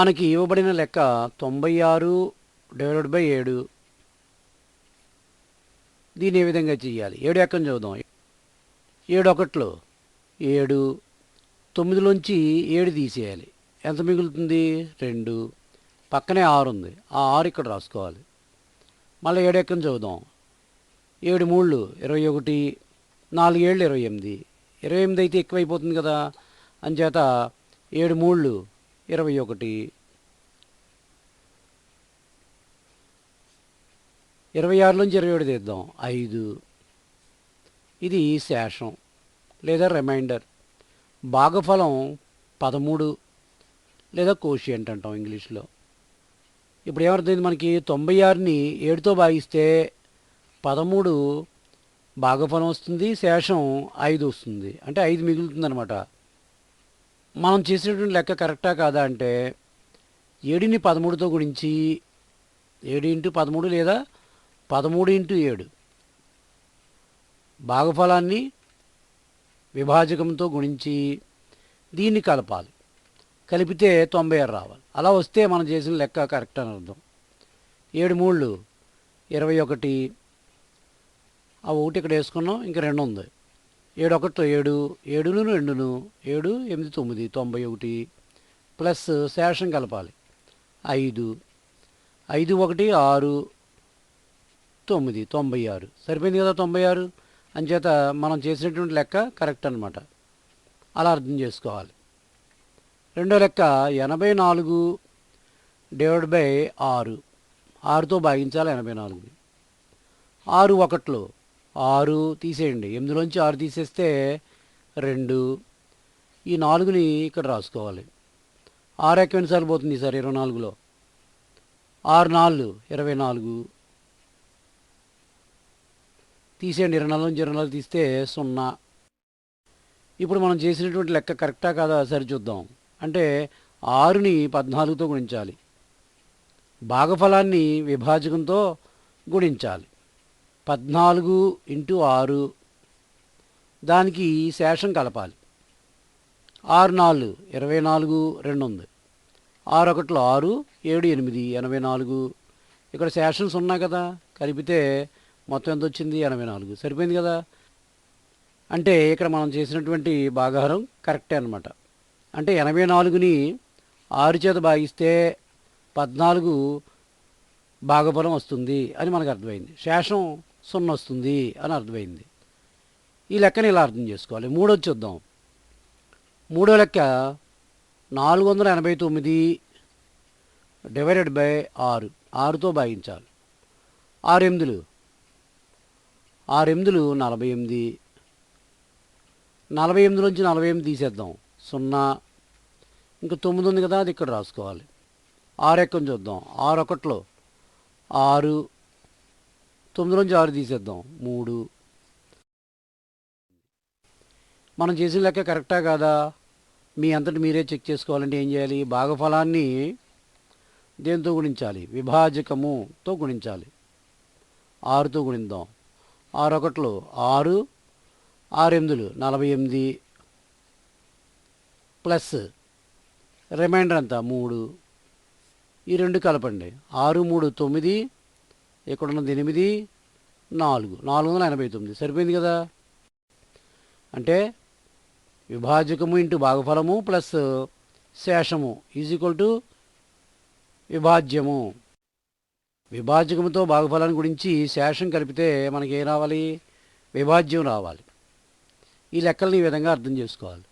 మనకి ఇవ్వబడిన లెక్క తొంభై ఆరు డివైడెడ్ బై ఏడు. దీన్ని ఏ విధంగా చేయాలి? ఏడు ఎక్కని చూద్దాం ఏడు ఒకట్లో ఏడు. తొమ్మిదిలోంచి ఏడు తీసేయాలి. ఎంత మిగులుతుంది? రెండు. పక్కనే ఆరు ఉంది. ఆ ఆరు ఇక్కడ రాసుకోవాలి. మళ్ళీ ఏడు ఎక్కని చదువుదాం? ఏడు మూళ్ళు ఇరవై ఒకటి. నాలుగేళ్ళు ఇరవై ఎనిమిది. ఇరవై ఎనిమిది అయితే ఎక్కువైపోతుంది కదా. అంచేత ఏడు మూళ్ళు ఇరవై ఒకటి. ఇరవై ఆరులోంచి ఇరవై ఏడు తీద్దాం. ఐదు. ఇది శేషం. లేదా రిమైండర్. భాగఫలం పదమూడు. లేదా కోషియంట్ అంటాం ఇంగ్లీష్లో. ఇప్పుడు ఏమర్థమైంది మనకి? తొంభై ఆరుని ఏడుతో భాగిస్తే పదమూడు భాగఫలం వస్తుంది శేషం ఐదు వస్తుంది. అంటే ఐదు మిగులుతుంది అనమాట మనం చేసినటువంటి లెక్క కరెక్టా కాదా అంటే ఏడుని పదమూడుతో గుణించి ఏడు ఇంటూ పదమూడు లేదా పదమూడు ఇంటూ ఏడు. భాగఫలాన్ని విభాజకంతో గుణించి దీన్ని కలపాలి. కలిపితే తొంభై ఆరు రావాలి. అలా వస్తే మనం చేసిన లెక్క కరెక్ట్ అని అర్థం. ఏడు మూళ్ళు ఇరవై ఒకటి. ఆ ఒకటి ఇక్కడ వేసుకున్నాం ఇంకా రెండు ఉంది. ఏడు ఒకటితో ఏడు ఏడును రెండును ఏడు ఎనిమిది తొమ్మిది తొంభై ఒకటి ప్లస్ శేషం కలపాలి. ఐదు ఐదు ఒకటి ఆరు తొమ్మిది తొంభై ఆరు. సరిపోయింది కదా తొంభై ఆరు? అంచేత మనం చేసినటువంటి లెక్క కరెక్ట్ అనమాట అలా అర్థం చేసుకోవాలి. రెండో లెక్క ఎనభై నాలుగు డివైడ్ బై ఆరు. ఆరుతో భాగించాలి ఎనభై నాలుగుని. ఆరు ఒకట్లో ఆరు తీసేయండి. ఎనిమిదిలోంచి ఆరు తీసేస్తే రెండు. ఈ నాలుగుని ఇక్కడ రాసుకోవాలి. ఆరు ఎక్కువ ఎన్నిసార్లు పోతుంది సార్ ఇరవై నాలుగులో? ఆరు నాలుగు ఇరవై నాలుగు. తీసేయండి. ఇరవై నాలుగు నుంచి ఇరవై నాలుగు తీస్తే సున్నా. ఇప్పుడు మనం చేసినటువంటి లెక్క కరెక్టా కాదా సరి చూద్దాం. అంటే ఆరుని పద్నాలుగుతో గుణించాలి. భాగఫలాన్ని విభాజకంతో గుణించాలి. పద్నాలుగు ఇంటూ ఆరు. దానికి శేషం కలపాలి. ఆరు నాలుగు ఇరవై నాలుగు రెండు ఉంది. ఆరు ఒకటిలో ఆరు ఏడు ఎనిమిది ఎనభై నాలుగు. ఇక్కడ శేషన్స్ ఉన్నాయి కదా కలిపితే మొత్తం ఎంత వచ్చింది? ఎనభై నాలుగు. సరిపోయింది కదా? అంటే ఇక్కడ మనం చేసినటువంటి భాగాహారం కరెక్టే అనమాట అంటే ఎనభై నాలుగుని ఆరు చేత భాగిస్తే పద్నాలుగు భాగఫలం వస్తుంది అని మనకు అర్థమైంది. శేషం సున్నా వస్తుంది అని అర్థమైంది. ఈ లెక్కని ఇలా అర్థం చేసుకోవాలి? మూడోది చూద్దాం. మూడో లెక్క నాలుగు వందల ఎనభై తొమ్మిది డివైడెడ్ బై ఆరు. ఆరుతో భాగించాలి. ఆరు ఎనిమిదిలు. ఆరు ఎనిమిదిలు నలభై ఎనిమిది. నలభై ఎనిమిది నుంచి నలభై ఎనిమిది తీసేద్దాం. సున్నా. ఇంకా తొమ్మిది ఉంది కదా అది ఇక్కడ రాసుకోవాలి. ఆరు ఎక్కని చూద్దాం ఆరు ఒకట్లో. ఆరు తొమ్మిది నుంచి ఆరు తీసేద్దాం. మూడు. మనం చేసిన లెక్క కరెక్టా కాదా? మీ అంతటి మీరే చెక్ చేసుకోవాలంటే ఏం చేయాలి? భాగఫలాన్ని దేంతో గుణించాలి? విభాజకముతో గుణించాలి. ఆరుతో గుణిద్దాం. ఆరు ఒకట్లు ఆరు ఆరు ఎనిమిదిలు నలభై ఎనిమిది ప్లస్ రిమైండర్ అంతా మూడు. ఈ రెండు కలపండి. ఆరు మూడు తొమ్మిది ఇక్కడ ఉన్నది ఎనిమిది? నాలుగు. నాలుగు వందల ఎనభై తొమ్మిది. సరిపోయింది కదా? అంటే విభాజకము ఇంటూ భాగఫలము ప్లస్ శేషము ఈజ్ ఈక్వల్ టు విభాజ్యము. విభాజకముతో భాగఫలాన్ని గురించి శేషం కలిపితే మనకి ఏం రావాలి? విభాజ్యం రావాలి. ఈ లెక్కలను ఈ విధంగా అర్థం చేసుకోవాలి.